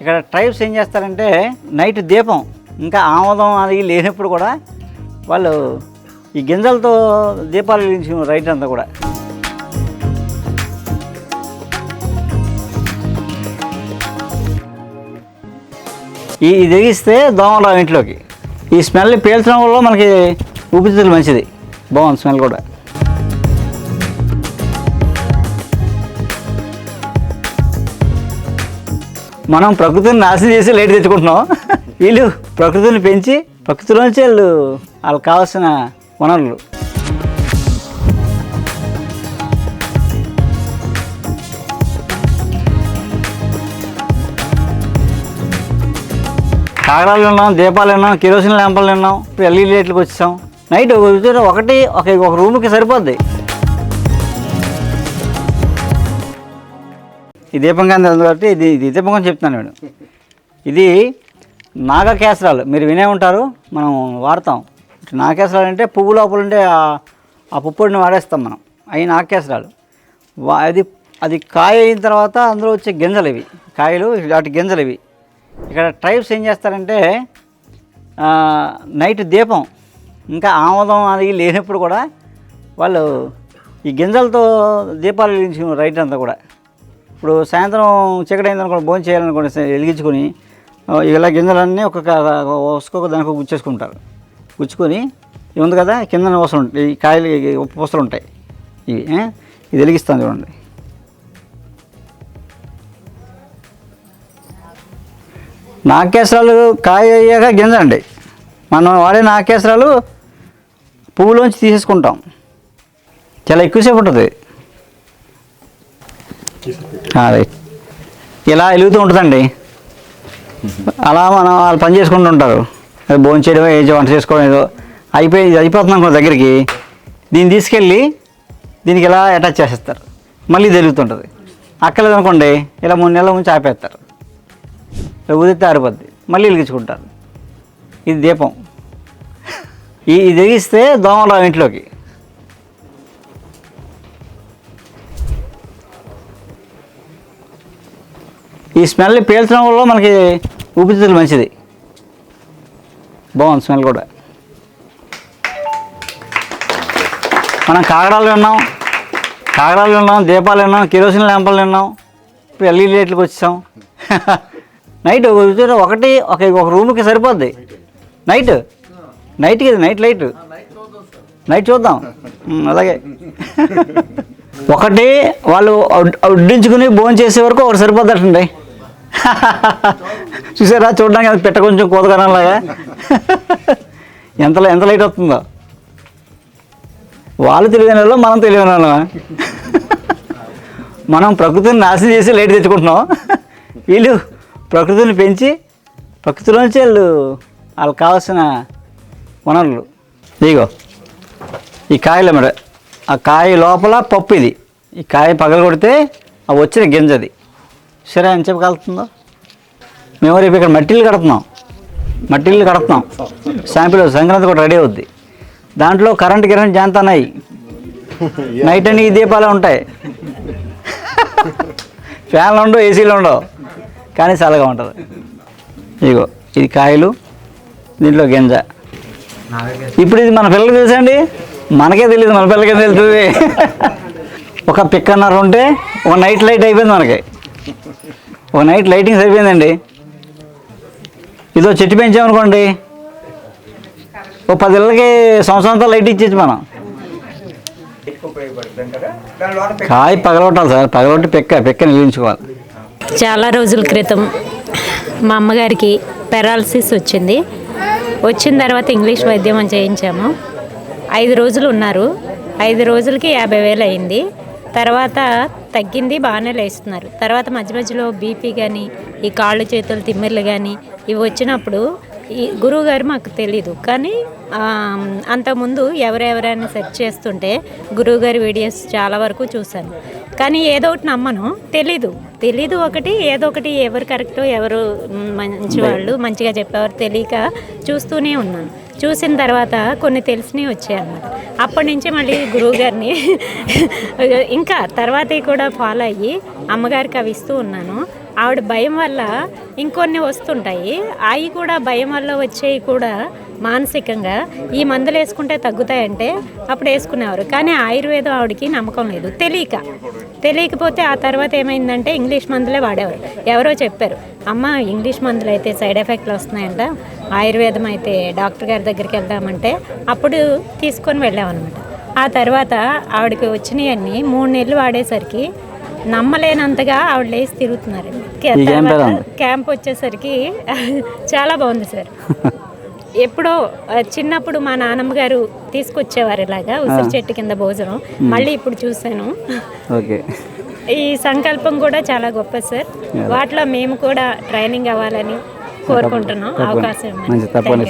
ఇక్కడ ట్రైబ్స్ ఏం చేస్తారంటే నైట్ దీపం ఇంకా ఆమోదం అది లేనప్పుడు కూడా వాళ్ళు ఈ గింజలతో దీపాలు వెలిగించు రైట్ అంతా కూడా. ఈ ఇది దోమలు ఇంట్లోకి. ఈ స్మెల్ పీల్చడం వల్ల మనకి ఊపిరితిత్తులు మంచిది. బాగుంది స్మెల్ కూడా. మనం ప్రకృతిని నాశనం చేసి లైట్ తెచ్చుకుంటున్నాం. వీళ్ళు ప్రకృతిని పెంచి ప్రకృతిలోంచి వాళ్ళు వాళ్ళకి కావాల్సిన వనరులు. కాగడాలు విన్నాం దీపాలు విన్నాం కిరోసిన్ ల్యాంపులు విన్నాం ఎల్ఈడి లైట్లకు వచ్చాం. నైట్ ఒకటి ఒక ఒక రూమ్కి సరిపోద్ది. ఈ దీపం గంధం కాబట్టి ఇది ఇది దీపం అని చెప్తున్నాను నేను. ఇది నాగకేసరాలు. మీరు వినే ఉంటారు మనం వాడతాం. నాగకేసరాలు అంటే పువ్వు లోపల ఉండే ఆ- పుప్పొడిని వాడేస్తాం మనం. అవి నాగకేసరాలు. వా అది అది కాయ అయిన తర్వాత అందులో వచ్చే గింజలు ఇవి. కాయలు వాటి గింజలు ఇవి. ఇక్కడ ట్రైబ్స్ ఏం చేస్తారంటే నైట్ దీపం ఇంకా ఆమోదం అది లేనప్పుడు కూడా వాళ్ళు ఈ గింజలతో దీపాలు వెలిగించుకున్నారు రైట్ అంతా కూడా. ఇప్పుడు సాయంత్రం చీకటి అయిందనుకోండి భోజనం చేయాలనుకోండి వెలిగించుకొని ఇలా గింజలన్నీ ఒక్కొక్క ఒక్కొక్క దానికి గుచ్చేసుకుంటారు. గుచ్చుకొని ఉంది కదా కింద వసలు ఉంటాయి ఈ కాయలు ఈ ఉప్పు పూసలు ఉంటాయి. ఇవి ఇది వెలిగిస్తాను చూడండి. నాకేసరాలు కాయ అయ్యాక గింజ అండి మనం వాడే నాకేసరాలు పువ్వులోంచి తీసేసుకుంటాం. చాలా ఎక్కువసేపు ఉంటుంది. రైట్ ఇలా వెలుగుతూ ఉంటుందండి. అలా మనం వాళ్ళు పని చేసుకుంటూ ఉంటారు. భోజనం చేయడం ఏదో వంట చేసుకోవడం ఏదో అయిపోయి ఇది అయిపోతుంది దగ్గరికి దీన్ని తీసుకెళ్ళి దీనికి ఇలా అటాచ్ చేసేస్తారు? మళ్ళీ ఇది వెలుగుతుంటుంది అక్కలేదు అనుకోండి ఇలా మూడు నెలల ముంచి ఆపేస్తారు. ఇలా ఉదితే ఆరిపోద్ది. మళ్ళీ వెలిగించుకుంటారు. ఇది దీపం. ఈ ఇది వెలిగిస్తే దోమలు ఇంట్లోకి. ఈ స్మెల్ పీల్చడం వల్ల మనకి ఊపిరితిత్తులు మంచిది. బాగుంది స్మెల్ కూడా. మనం కాగడాలు విన్నాం కాగడాలు విన్నాం దీపాలు విన్నాం కిరోసిన్ ల్యాంపులు విన్నాం ఇప్పుడు ఎల్ఈడి లైట్లకు వచ్చాం. నైట్ ఒకటి ఒక ఒక రూమ్కి సరిపోద్ది. నైట్? నైట్కి ఇది నైట్ లైట్. నైట్ చూద్దాం. అలాగే. ఒకటి వాళ్ళు వడ్- వడ్డించుకుని భోజనం చేసే వరకు ఒకటి సరిపోద్దటండి చూసారా? చూడడానికి అది పెట్ట కొంచెం కోతకరంలాగా ఎంత ఎంత లైట్ వస్తుందో. వాళ్ళు తెలియని వాళ్ళు మనం తెలియని వాళ్ళమా మనం ప్రకృతిని నాశనం చేసి లైట్ తెచ్చుకుంటున్నాం. వీళ్ళు ప్రకృతిని పెంచి ప్రకృతిలోంచి వాళ్ళు వాళ్ళకి కావాల్సిన వనరులు. ఇదిగో ఈ కాయలు మేడ ఆ కాయ లోపల పప్పు ఇది. ఈ కాయ పగల కొడితే ఆ వచ్చిన గింజది సరే అని చెప్పి కలుతుందో మేము రేపు ఇక్కడ మట్టిల్లు కడుతున్నాం. మట్టిల్లు కడుతున్నాం. శాంపిల్ సంక్రాంతి కూడా రెడీ అవుద్ది. దాంట్లో కరెంట్ గిరెంట్ జాంతన్నాయి నైట్ అని ఈ దీపాలు ఉంటాయి. ఫ్యాన్లు ఉండవు ఏసీలు ఉండవు. కానీ చల్లగా ఉంటుంది. ఇగో ఇది కాయలు దీంట్లో గింజ. ఇప్పుడు ఇది మన పిల్లలకి తెలుసండి మనకే తెలియదు మన పిల్లలకే తెలుస్తుంది? ఒక పిక్కన్నర ఉంటే ఒక నైట్ లైట్ అయిపోయింది మనకి. ఒక నైట్ లైటింగ్ సరిపోయిందండి. ఇదో చెట్టు పెంచామనుకోండి ఓ పది ఇళ్ళకి సంవత్సరం అంతా లైట్ ఇచ్చేసి మనం. కాయ పగలగొట్టాలి సార్ పగలగొట్టి పెక్క పెక్క నిలించుకోవాలి. చాలా రోజుల క్రితం మా అమ్మగారికి పెరాలసిస్ వచ్చింది. వచ్చిన తర్వాత ఇంగ్లీష్ వైద్యం అని చేయించాము. ఐదు రోజులు ఉన్నారు. ఐదు రోజులకి యాభై వేలు అయింది. తర్వాత తగ్గింది బాగానే లేస్తున్నారు. తర్వాత మధ్య మధ్యలో బీపీ కానీ ఈ కాళ్ళు చేతులు తిమ్మిర్లు కానీ ఇవి వచ్చినప్పుడు ఈ గురువు గారు మాకు తెలీదు. కానీ అంతకుముందు ఎవరెవరైనా సెర్చ్ చేస్తుంటే గురువు గారి వీడియోస్ చాలా వరకు చూశాను. కానీ ఏదో ఒకటి నమ్మను. తెలీదు. తెలీదు ఒకటి ఏదో ఒకటి ఎవరు కరెక్టో ఎవరు మంచి వాళ్ళు మంచిగా చెప్పేవారు తెలియక చూస్తూనే ఉన్నాను. చూసిన తర్వాత కొన్ని తెలిసినవి వచ్చాయి అన్నమాట. అప్పటి నుంచి మళ్ళీ గురువు గారిని ఇంకా తర్వాత కూడా ఫాలో అయ్యి అమ్మగారికి అవి ఇస్తూ ఉన్నాను. ఆవిడ భయం వల్ల ఇంకొన్ని వస్తుంటాయి. అవి కూడా భయం వల్ల వచ్చేవి కూడా మానసికంగా ఈ మందులు వేసుకుంటే తగ్గుతాయంటే అప్పుడు వేసుకునేవారు. కానీ ఆయుర్వేదం ఆవిడకి నమ్మకం లేదు. తెలియక. తెలియకపోతే ఆ తర్వాత ఏమైందంటే ఇంగ్లీష్ మందులే వాడేవారు. ఎవరో చెప్పారు అమ్మ ఇంగ్లీష్ మందులు అయితే సైడ్ ఎఫెక్ట్లు వస్తున్నాయంట. ఆయుర్వేదం అయితే డాక్టర్ గారి దగ్గరికి వెళ్దామంటే అప్పుడు తీసుకొని వెళ్ళామన్నమాట ఆ తర్వాత ఆవిడకి వచ్చినాయన్నీ మూడు నెలలు వాడేసరికి నమ్మలేనంతగా ఆవిడ లేచి తిరుగుతున్నారు. ఈ క్యాంప్ ఎలా ఉంది? క్యాంప్ వచ్చేసరికి చాలా బాగుంది సార్. ఎప్పుడో చిన్నప్పుడు మా నాన్నమ్మ గారు తీసుకొచ్చేవారు ఇలాగా ఉసిరి చెట్టు కింద భోజనం. మళ్ళీ ఇప్పుడు చూశాను. ఓకే. ఈ సంకల్పం కూడా చాలా గొప్ప సార్. వాటిలో మేము కూడా ట్రైనింగ్ అవ్వాలని కోరుకుంటున్నాం. అవకాశం ఇవ్వమని. మంచి తప్పని